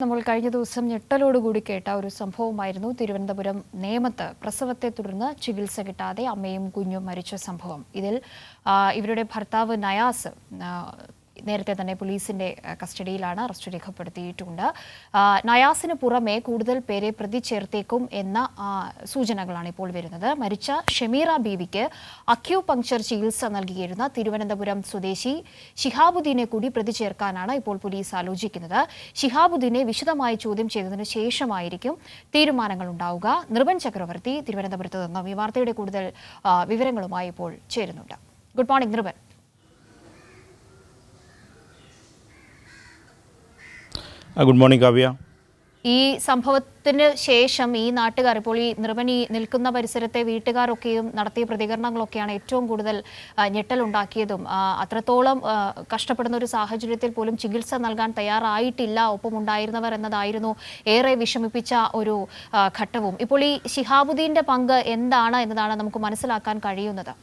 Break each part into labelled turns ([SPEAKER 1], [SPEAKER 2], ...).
[SPEAKER 1] നമ്മൾ കഴിഞ്ഞ ദിവസം ഞെട്ടലോടുകൂടി കേട്ട ഒരു സംഭവമായിരുന്നു തിരുവനന്തപുരം നേമത്ത് പ്രസവത്തെ തുടർന്ന് ചികിത്സ കിട്ടാതെ അമ്മയും കുഞ്ഞും മരിച്ച സംഭവം. ഇതിൽ ഇവരുടെ ഭർത്താവ് നയാസ് നേരത്തെ തന്നെ പോലീസിന്റെ കസ്റ്റഡിയിലാണ് അറസ്റ്റ് രേഖപ്പെടുത്തിയിട്ടുണ്ട്. നയാസിന് പുറമെ കൂടുതൽ പേരെ പ്രതി ചേർത്തേക്കും എന്ന സൂചനകളാണ് ഇപ്പോൾ വരുന്നത്. മരിച്ച ഷമീറ ബീവിക്ക് അക്യൂ പങ്ക്ചർ ചികിത്സ നൽകിയിരുന്ന തിരുവനന്തപുരം സ്വദേശി ഷിഹാബുദ്ദീനെ കൂടി പ്രതി ചേർക്കാനാണ് ഇപ്പോൾ പോലീസ് ആലോചിക്കുന്നത്. ഷിഹാബുദ്ദീനെ വിശദമായി ചോദ്യം ചെയ്തതിനു ശേഷമായിരിക്കും തീരുമാനങ്ങൾ ഉണ്ടാവുക. നിർവൻ ചക്രവർത്തി തിരുവനന്തപുരത്ത് നിന്നും ഈ വാർത്തയുടെ കൂടുതൽ വിവരങ്ങളുമായി ഇപ്പോൾ ചേരുന്നുണ്ട്. ഗുഡ് മോർണിംഗ് നിർവൻ
[SPEAKER 2] ആ, ഗുഡ് മോർണിംഗ് കാവ്യ.
[SPEAKER 1] ഈ സംഭവത്തിന് ശേഷം ഈ നാട്ടുകാർ ഇപ്പോൾ ഈ നിർവനി നിൽക്കുന്ന പരിസരത്തെ വീട്ടുകാരൊക്കെയും നടത്തിയ പ്രതികരണങ്ങളൊക്കെയാണ് ഏറ്റവും കൂടുതൽ ഞെട്ടലുണ്ടാക്കിയതും. അത്രത്തോളം കഷ്ടപ്പെടുന്ന ഒരു സാഹചര്യത്തിൽ പോലും ചികിത്സ നൽകാൻ തയ്യാറായിട്ടില്ല. ഒപ്പം ഉണ്ടായിരുന്നവർ എന്നതായിരുന്നു ഏറെ വിഷമിപ്പിച്ച ഒരു ഘട്ടവും. ഇപ്പോൾ ഈ ശിഹാബുദ്ദീന്റെ പങ്ക് എന്താണ് എന്നതാണ് നമുക്ക് മനസ്സിലാക്കാൻ കഴിയുന്നത്?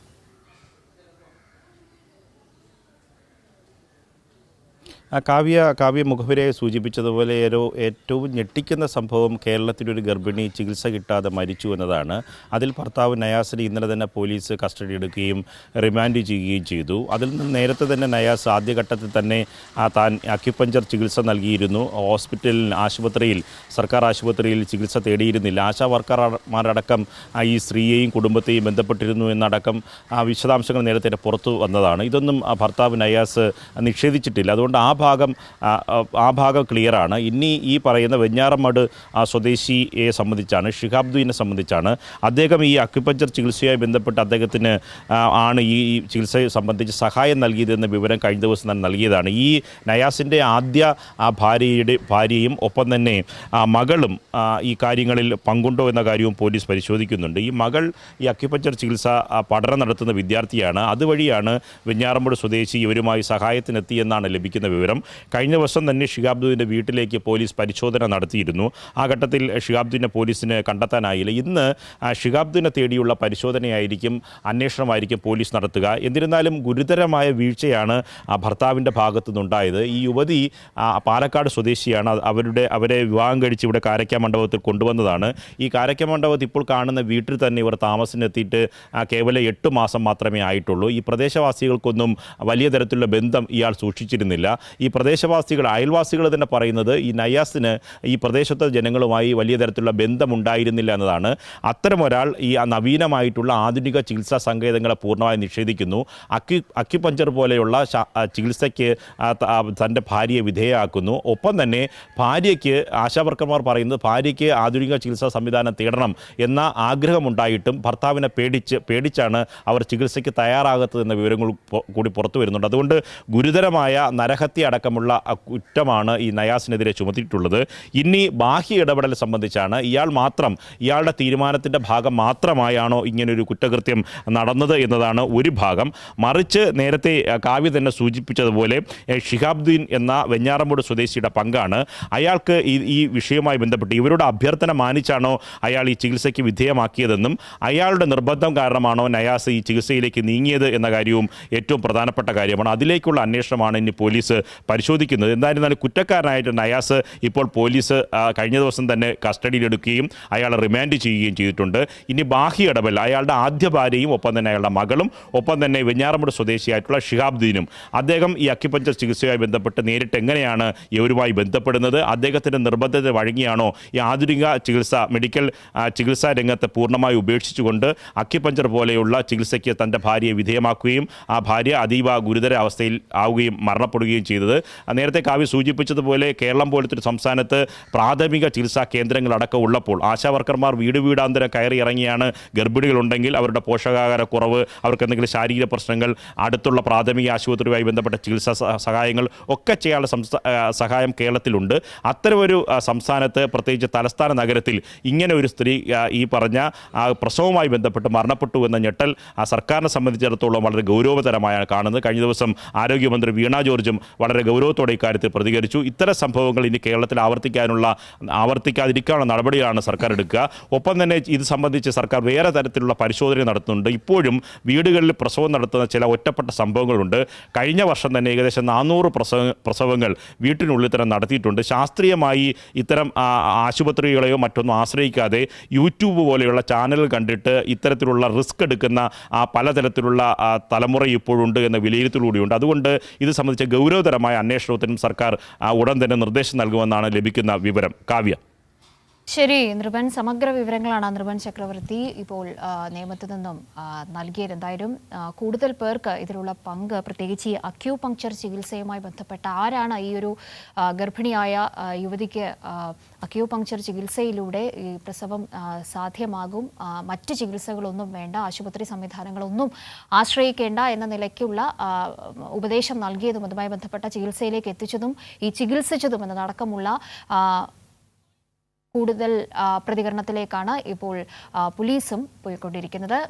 [SPEAKER 2] കാവ്യ കാവ്യ മുഖവരെ സൂചിപ്പിച്ചതുപോലെ ഒരു ഏറ്റവും ഞെട്ടിക്കുന്ന സംഭവം കേരളത്തിലൊരു ഗർഭിണി ചികിത്സ കിട്ടാതെ മരിച്ചു എന്നതാണ്. അതിൽ ഭർത്താവ് നയാസിനെ ഇന്നലെ തന്നെ പോലീസ് കസ്റ്റഡി എടുക്കുകയും റിമാൻഡ് ചെയ്യുകയും ചെയ്തു. അതിൽ നിന്ന് നേരത്തെ തന്നെ നയാസ് ആദ്യഘട്ടത്തിൽ തന്നെ താൻ അക്യുപഞ്ചർ ചികിത്സ നൽകിയിരുന്നു. ഹോസ്പിറ്റലിൽ ആശുപത്രിയിൽ സർക്കാർ ആശുപത്രിയിൽ ചികിത്സ തേടിയിരുന്നില്ല. ആശാ വർക്കർമാരടക്കം ഈ സ്ത്രീയെയും കുടുംബത്തെയും ബന്ധപ്പെട്ടിരുന്നു എന്നടക്കം ആ വിശദാംശങ്ങൾ നേരത്തെ പുറത്തു വന്നതാണ്. ഇതൊന്നും ഭർത്താവ് നയാസ് നിഷേധിച്ചിട്ടില്ല. അതുകൊണ്ട് ആ ഭാഗം ആ, ഭാഗം ക്ലിയറാണ്. ഇനി ഈ പറയുന്ന വെഞ്ഞാറമ്മട് സ്വദേശിയെ സംബന്ധിച്ചാണ് ഷിഹാബ്ദുവിനെ സംബന്ധിച്ചാണ് അദ്ദേഹം ഈ അക്യുപഞ്ചർ ചികിത്സയുമായി ബന്ധപ്പെട്ട് അദ്ദേഹത്തിന് ആണ് ഈ ചികിത്സ സംബന്ധിച്ച് സഹായം നൽകിയതെന്ന വിവരം കഴിഞ്ഞ ദിവസം തന്നെ നൽകിയതാണ്. ഈ നയാസിന്റെ ആദ്യ ആ ഭാര്യയുടെ ഭാര്യയും ഒപ്പം തന്നെ മകളും ഈ കാര്യങ്ങളിൽ പങ്കുണ്ടോ എന്ന കാര്യവും പോലീസ് പരിശോധിക്കുന്നുണ്ട്. ഈ മകൾ ഈ അക്യുപഞ്ചർ ചികിത്സ പഠനം നടത്തുന്ന വിദ്യാർത്ഥിയാണ്. അതുവഴിയാണ് വെഞ്ഞാറമ്പുഴ സ്വദേശി ഇവരുമായി സഹായത്തിനെത്തിയെന്നാണ് ലഭിക്കുന്ന വിവരം. കഴിഞ്ഞ വർഷം തന്നെ ഷിഹാബ്ദുവിന്റെ വീട്ടിലേക്ക് പോലീസ് പരിശോധന നടത്തിയിരുന്നു. ആ ഘട്ടത്തിൽ ഷിഹാബ്ദുവിനെ പോലീസിന് കണ്ടെത്താനായില്ല. ഇന്ന് ഷിഹാബ്ദുവിനെ തേടിയുള്ള പരിശോധനയായിരിക്കും അന്വേഷണമായിരിക്കും പോലീസ് നടത്തുക. എന്നിരുന്നാലും ഗുരുതരമായ വീഴ്ചയാണ് ഭർത്താവിന്റെ ഭാഗത്തു നിന്നുണ്ടായത് ഈ യുവതി പാലക്കാട് സ്വദേശിയാണ്. അവരുടെ അവരെ വിവാഹം കഴിച്ച് ഇവിടെ കാരക്ക മണ്ഡപത്തിൽ കൊണ്ടുവന്നതാണ്. ഈ കാരക്ക മണ്ഡപത്തിൽ ഇപ്പോൾ കാണുന്ന വീട്ടിൽ തന്നെ ഇവർ താമസത്തിനെത്തിയിട്ട് ആ, കേവലം എട്ട് മാസം മാത്രമേ ആയിട്ടുള്ളൂ. ഈ പ്രദേശവാസികൾക്കൊന്നും വലിയ തരത്തിലുള്ള ബന്ധം ഇയാൾ സൂക്ഷിച്ചിരുന്നില്ല. ഈ പ്രദേശവാസികൾ അയൽവാസികൾ തന്നെ പറയുന്നത് ഈ നയാസിന് ഈ പ്രദേശത്തെ ജനങ്ങളുമായി വലിയ തരത്തിലുള്ള ബന്ധമുണ്ടായിരുന്നില്ല എന്നതാണ്. അത്തരം ഒരാൾ ഈ നവീനമായിട്ടുള്ള ആധുനിക ചികിത്സാ സങ്കേതങ്ങളെ പൂർണമായി നിഷേധിക്കുന്നു. അക്യു അക്യുപഞ്ചർ പോലെയുള്ള ചികിത്സയ്ക്ക് തന്റെ ഭാര്യയെ വിധേയമാക്കുന്നു ഒപ്പം തന്നെ ഭാര്യയ്ക്ക് ആശാവർക്കർമാർ പറയുന്നത് ഭാര്യയ്ക്ക് ആധുനിക ചികിത്സാ സംവിധാനം തേടണം എന്ന ആഗ്രഹമുണ്ടായിട്ടും ഭർത്താവിനെ പേടിച്ച് പേടിച്ചാണ് അവർ ചികിത്സയ്ക്ക് തയ്യാറാകാത്തതെന്ന വിവരങ്ങൾ കൂടി പുറത്തു വരുന്നുണ്ട്. അതുകൊണ്ട് ഗുരുതരമായ നരഹത്യ അടക്കമുള്ള കുറ്റമാണ് ഈ നയാസിനെതിരെ ചുമത്തിയിട്ടുള്ളത്. ഇനി ബാഹ്യ ഇടപെടൽ സംബന്ധിച്ചാണ് ഇയാൾ മാത്രം ഇയാളുടെ തീരുമാനത്തിന്റെ ഭാഗം മാത്രമായാണോ ഇങ്ങനൊരു കുറ്റകൃത്യം നടന്നത് എന്നതാണ് ഒരു ഭാഗം. മറിച്ച് നേരത്തെ കാവ്യ തന്നെ സൂചിപ്പിച്ചതുപോലെ ഷിഹാബ്ദീൻ എന്ന വെഞ്ഞാറമ്പൂട് സ്വദേശിയുടെ പങ്കാണ്. അയാൾക്ക് ഈ ഈ വിഷയവുമായി ബന്ധപ്പെട്ട് ഇവരുടെ അഭ്യർത്ഥന മാനിച്ചാണോ അയാൾ ഈ ചികിത്സയ്ക്ക് വിധേയമാക്കിയതെന്നും അയാളുടെ നിർബന്ധം കാരണമാണോ നയാസ് ഈ ചികിത്സയിലേക്ക് നീങ്ങിയത് എന്ന കാര്യവും ഏറ്റവും പ്രധാനപ്പെട്ട കാര്യമാണ്. അതിലേക്കുള്ള അന്വേഷണമാണ് ഇനി പോലീസ് പരിശോധിക്കുന്നത്. എന്തായിരുന്നാലും കുറ്റക്കാരനായിട്ട് നയാസ് ഇപ്പോൾ പോലീസ് കഴിഞ്ഞ ദിവസം തന്നെ കസ്റ്റഡിയിലെടുക്കുകയും അയാളെ റിമാൻഡ് ചെയ്യുകയും ചെയ്തിട്ടുണ്ട്. ഇനി ബാഹ്യ ഇടപെൽ അയാളുടെ ആദ്യ ഭാര്യയും ഒപ്പം തന്നെ അയാളുടെ മകളും ഒപ്പം തന്നെ വെഞ്ഞാറമുട് സ്വദേശിയായിട്ടുള്ള ഷിഹാബ്ദീനും അദ്ദേഹം ഈ അക്യുപഞ്ചർ ചികിത്സയുമായി ബന്ധപ്പെട്ട് നേരിട്ട് എങ്ങനെയാണ് ഇവരുമായി ബന്ധപ്പെടുന്നത്? അദ്ദേഹത്തിന്റെ നിർബന്ധത്തെ വഴങ്ങിയാണോ ഈ ആധുനിക ചികിത്സ മെഡിക്കൽ ചികിത്സാ രംഗത്തെ പൂർണമായി ഉപേക്ഷിച്ചുകൊണ്ട് അക്യുപഞ്ചർ പോലെയുള്ള ചികിത്സയ്ക്ക് തന്റെ ഭാര്യയെ വിധേയമാക്കുകയും ആ ഭാര്യ അതീവ ഗുരുതര അവസ്ഥയിൽ ആവുകയും മരണപ്പെടുകയും ചെയ്തത്? ആ, നേരത്തെ കാവ്യ സൂചിപ്പിച്ചതുപോലെ കേരളം പോലത്തെ ഒരു സംസ്ഥാനത്ത് പ്രാഥമിക ചികിത്സാ കേന്ദ്രങ്ങളടക്കം ഉള്ളപ്പോൾ ആശാവർക്കർമാർ വീട് വീടാന്തരം കയറി ഇറങ്ങിയാണ്. ഗർഭിണികളുണ്ടെങ്കിൽ അവരുടെ പോഷകാഹാര കുറവ് അവർക്ക് എന്തെങ്കിലും ശാരീരിക പ്രശ്നങ്ങൾ അടുത്തുള്ള പ്രാഥമിക ആശുപത്രിയുമായി ബന്ധപ്പെട്ട ചികിത്സാ സഹായങ്ങൾ ഒക്കെ ചെയ്യാനുള്ള സഹായം കേരളത്തിലുണ്ട്. അത്തരമൊരു സംസ്ഥാനത്ത് പ്രത്യേകിച്ച് തലസ്ഥാന നഗരത്തിൽ ഇങ്ങനെ ഒരു സ്ത്രീ ഈ പറഞ്ഞ പ്രസവവുമായി ബന്ധപ്പെട്ട് മരണപ്പെട്ടു എന്ന ഞെട്ടൽ ആ സർക്കാരിനെ സംബന്ധിച്ചിടത്തോളം വളരെ ഗൗരവതരമായാണ് കാണുന്നത്. കഴിഞ്ഞ ദിവസം ആരോഗ്യമന്ത്രി വീണ ജോർജും വളരെ വളരെ ഗൗരവത്തോടെ ഇക്കാര്യത്തിൽ പ്രതികരിച്ചു. ഇത്തരം സംഭവങ്ങൾ ഇനി കേരളത്തിൽ ആവർത്തിക്കാനുള്ള ആവർത്തിക്കാതിരിക്കാനുള്ള നടപടിയാണ് സർക്കാർ എടുക്കുക. ഒപ്പം തന്നെ ഇത് സംബന്ധിച്ച് സർക്കാർ വേറെ തരത്തിലുള്ള പരിശോധന നടത്തുന്നുണ്ട്. ഇപ്പോഴും വീടുകളിൽ പ്രസവം നടത്തുന്ന ചില ഒറ്റപ്പെട്ട സംഭവങ്ങളുണ്ട്. കഴിഞ്ഞ വർഷം തന്നെ ഏകദേശം നാനൂറ് പ്രസവ പ്രസവങ്ങൾ വീട്ടിനുള്ളിൽ തന്നെ നടത്തിയിട്ടുണ്ട്. ശാസ്ത്രീയമായി ഇത്തരം ആശുപത്രികളെയോ മറ്റൊന്നും ആശ്രയിക്കാതെ യൂട്യൂബ് പോലെയുള്ള ചാനൽ കണ്ടിട്ട് ഇത്തരത്തിലുള്ള റിസ്ക് എടുക്കുന്ന പലതരത്തിലുള്ള തലമുറ ഇപ്പോഴുണ്ട് എന്ന വിലയിരുത്തലൂടിയുണ്ട്. അതുകൊണ്ട് ഇത് സംബന്ധിച്ച് ഗൗരവതരമായ അന്വേഷണത്തിനും സർക്കാർ ഉടൻ തന്നെ നിർദ്ദേശം നൽകുമെന്നാണ് ലഭിക്കുന്ന വിവരം. കാവ്യ.
[SPEAKER 1] ശരി നൃപൻ സമഗ്ര വിവരങ്ങളാണ് നൃപൻ ചക്രവർത്തി. ഇപ്പോൾ നിയമത്തിൽ നിന്നും നൽകിയത് എന്തായാലും കൂടുതൽ പേർക്ക് ഇതിലുള്ള പങ്ക് പ്രത്യേകിച്ച് ഈ അക്യൂ പങ്ക്ചർ ചികിത്സയുമായി ബന്ധപ്പെട്ട ആരാണ് ഈ ഒരു ഗർഭിണിയായ യുവതിക്ക് അക്യൂ പങ്ക്ചർ ചികിത്സയിലൂടെ ഈ പ്രസവം സാധ്യമാകും? മറ്റ് ചികിത്സകളൊന്നും വേണ്ട ആശുപത്രി സംവിധാനങ്ങളൊന്നും ആശ്രയിക്കേണ്ട എന്ന നിലയ്ക്കുള്ള ഉപദേശം നൽകിയതും അതുമായി ബന്ധപ്പെട്ട ചികിത്സയിലേക്ക് എത്തിച്ചതും ഈ ചികിത്സിച്ചതും എന്നതടക്കമുള്ള കൂടുതൽ പ്രതികരണത്തിലേക്കാണ് ഇപ്പോൾ പോലീസും പോയിക്കൊണ്ടിരിക്കുന്നത്.